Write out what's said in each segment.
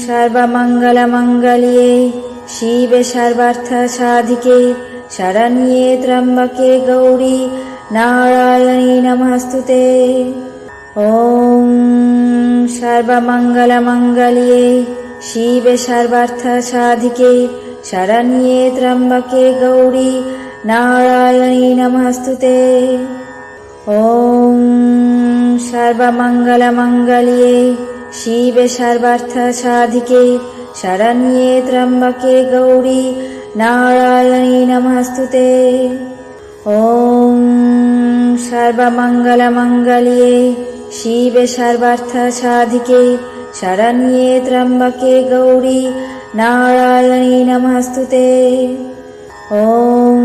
सर्वमङ्गलमङ्गल्ये शिवे सर्वार्थसाधिके शरण्ये त्र्यम्बके गौरी नारायणी नमस्तु ते ॐ सर्वमङ्गलमङ्गल्ये शिवे सर्वार्थसाधिके शरण्ये त्र्यम्बके गौरी नारायणी नमस्तु ते ॐ सर्वमङ्गलमङ्गल्ये शिवे सर्वार्थसाधिके शरण्ये त्र्यम्बके गौरी नारायणी नमस्तु ते ॐ सर्वमङ्गलमङ्गल्ये शिवे सर्वार्थसाधिके शरण्ये त्र्यम्बके गौरी नारायणी नमस्तु ते ॐ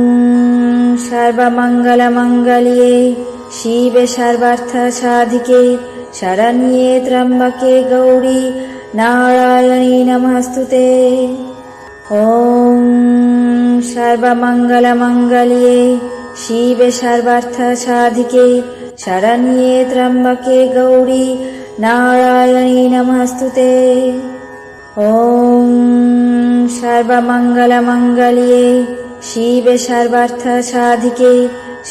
सर्वमङ्गलमङ्गल्ये शिवे सर्वार्थसाधिके शरण्ये त्र्यम्बके गौरी नारायणी नमस्तु ते ॐ सर्वमङ्गलमङ्गल्ये शिवे सर्वार्थसाधिके शरण्ये त्र्यम्बके गौरी नारायणी नमस्तु ते ॐ सर्वमङ्गलमङ्गल्ये शिवे सर्वार्थसाधिके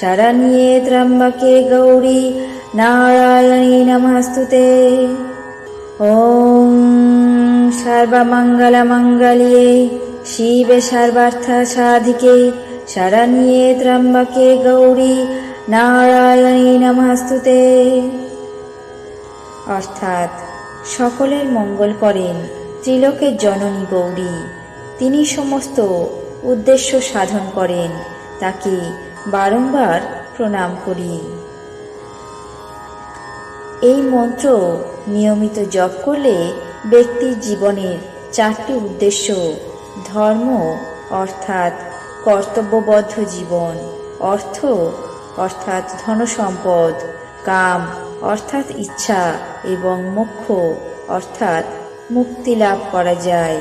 शरण्ये त्र्यम्बके गौरी नारायणी नमस्तु ते ॐ सर्वमङ्गलमङ्गल्ये शिवे सर्वार्थसाधिके शरण्ये त्र्यम्बके गौरी নারায়ণী নমস্তুতে অর্থাৎ সকলের মঙ্গল করেন ত্রিলোকের জননী গৌরী তিনি সমস্ত উদ্দেশ্য সাধন করেন তাকে বারংবার প্রণাম করি এই মন্ত্র নিয়মিত জপ করলে ব্যক্তির জীবনের চারটি উদ্দেশ্য, ধর্ম অর্থাৎ কর্তব্যবদ্ধ জীবন, অর্থ অর্থাৎ ধনসম্পদ, কাম অর্থাৎ ইচ্ছা এবং মোক্ষ অর্থাৎ মুক্তি লাভ করা যায়।